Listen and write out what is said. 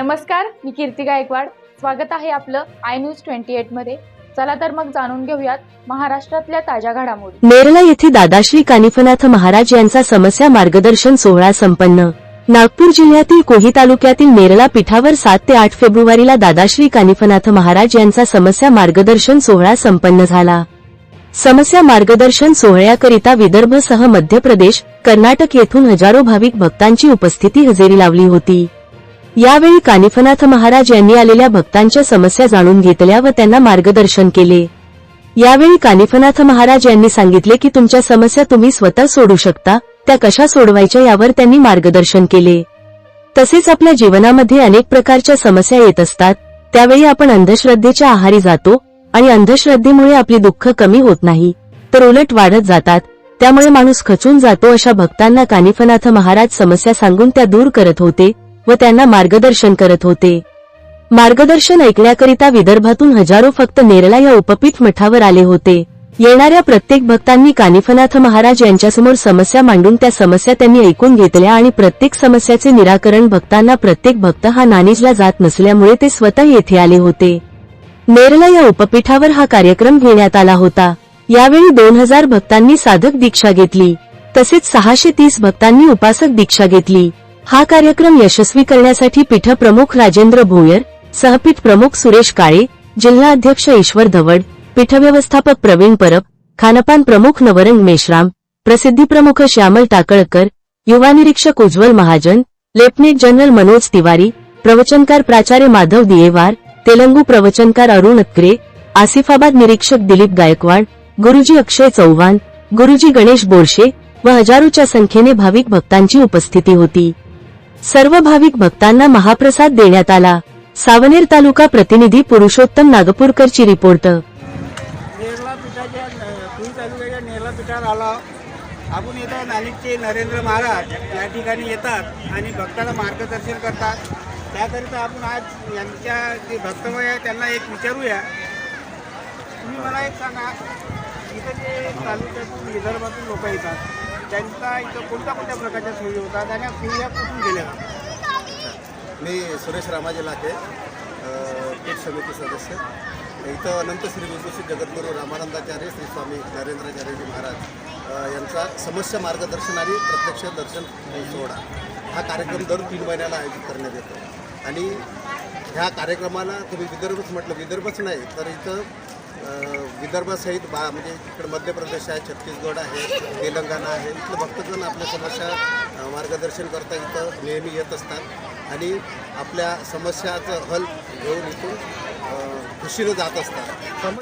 नमस्कार मी कीर्ती गायकवाड. स्वागत आहे आपलं आय न्यूज ट्वेंटी एटमध्ये. चला तर मग जाणून घेऊयात महाराष्ट्रातल्या ताज्या घडामोडी. नेरला येथे दादाश्री कानिफनाथ महाराज यांचा समस्या मार्गदर्शन सोहळा संपन्न. नागपूर जिल्ह्यातील कोही तालुक्यातील नेरला पीठावर सात ते आठ फेब्रुवारीला दादाश्री कानिफनाथ महाराज यांचा समस्या मार्गदर्शन सोहळा संपन्न झाला. समस्या मार्गदर्शन सोहळ्याकरिता विदर्भसह मध्य प्रदेश कर्नाटक येथून हजारो भाविक भक्तांची उपस्थिती हजेरी लावली होती. यावेळी कानिफनाथ महाराज यांनी आलेल्या भक्तांच्या समस्या जाणून घेतल्या व त्यांना मार्गदर्शन केले. यावेळी कानिफनाथ महाराज यांनी सांगितले की तुमच्या समस्या तुम्ही स्वतः सोडू शकता त्या कशा सोडवायच्या यावर त्यांनी मार्गदर्शन केले. तसेच आपल्या जीवनामध्ये अनेक प्रकारच्या समस्या येत असतात त्यावेळी आपण अंधश्रद्धेच्या आहारी जातो आणि अंधश्रद्धेमुळे आपली दुःख कमी होत नाही तर उलट वाढत जातात त्यामुळे माणूस खचून जातो अशा भक्तांना कानिफनाथ महाराज समस्या सांगून त्या दूर करत होते व त्यांना मार्गदर्शन करत होते. मार्गदर्शन ऐकण्याकरिता विदर्भातून हजारो फक्त नेरला या उपपीठ मठावर आले होते. येणाऱ्या प्रत्येक भक्तांनी कानिफनाथ महाराज यांच्यासमोर समस्या मांडून त्या समस्या त्यांनी ऐकून घेतल्या आणि प्रत्येक समस्याचे निराकरण भक्तांना प्रत्येक भक्त हा नानीजला जात नसल्यामुळे ते स्वतः येथे आले होते. नेरला या उपपीठावर हा कार्यक्रम घेण्यात आला होता. यावेळी दोन हजार भक्तांनी साधक दीक्षा घेतली. तसेच सहाशे तीस भक्तांनी उपासक दीक्षा घेतली. हा कार्यक्रम यशस्वी करण्यासाठी पीठप्रमुख राजेंद्र भोयर सहपीठ प्रमुख सुरेश काळे जिल्हा अध्यक्ष ईश्वर धवड पीठव्यवस्थापक प्रवीण परब खानपान प्रमुख नवरंग मेश्राम प्रसिद्धी प्रमुख श्यामल टाकळकर युवा निरीक्षक उज्ज्वल महाजन लेफ्टनेंट जनरल मनोज तिवारी प्रवचनकार प्राचार्य माधव दियेवार तेलंगू प्रवचनकार अरुण अत्रे आसिफाबाद निरीक्षक दिलीप गायकवाड गुरुजी अक्षय चौहान गुरुजी गणेश बोरशे व हजारोच्या संख्येने भाविक भक्तांची उपस्थिती होती. सर्व भाविक भक्तांना महाप्रसाद देण्यात आला. सावनेर तालुका प्रतिनिधी पुरुषोत्तम नागपूरकरची रिपोर्ट. नेरला पिठाच्या तालुक्याच्या नेरला पिठावर आला. आपण येतो नालिकचे नरेंद्र महाराज या ठिकाणी येतात आणि भक्ताला मार्गदर्शन करतात. त्याकरिता आपण आज यांच्या जे भक्तमय आहे त्यांना एक विचारूया. तुम्ही मला एक सांगा इथं जे तालुक्यातून विदर्भातून लोक येतात त्यांचा इथं कोणत्या कोणत्या प्रकारच्या सोयी होतात आणि सोयी कुठून गेल्या मी सुरेश रामाजी लाखे पीठ समिती सदस्य. इथं अनंत श्री विभूषित जगद्गुरू रामानंदाचार्य श्री स्वामी नरेंद्राचार्यजी महाराज यांचा समस्या मार्गदर्शन आणि प्रत्यक्ष दर्शन सोहळा हा कार्यक्रम दर तीन महिन्याला आयोजित करण्यात येतो. आणि ह्या कार्यक्रमाला तुम्ही विदर्भच म्हटलं विदर्भच नाही तर इथं विदर्भासहित बा म्हणजे इकडे मध्य प्रदेश आहे छत्तीसगड आहे तेलंगणा आहे. इथलं भक्तजण आपल्या समस्या मार्गदर्शन करता इथं नेहमी येत असतात. आणि आपल्या समस्याचं हल घेऊन इथून खुशीनं जात असतात.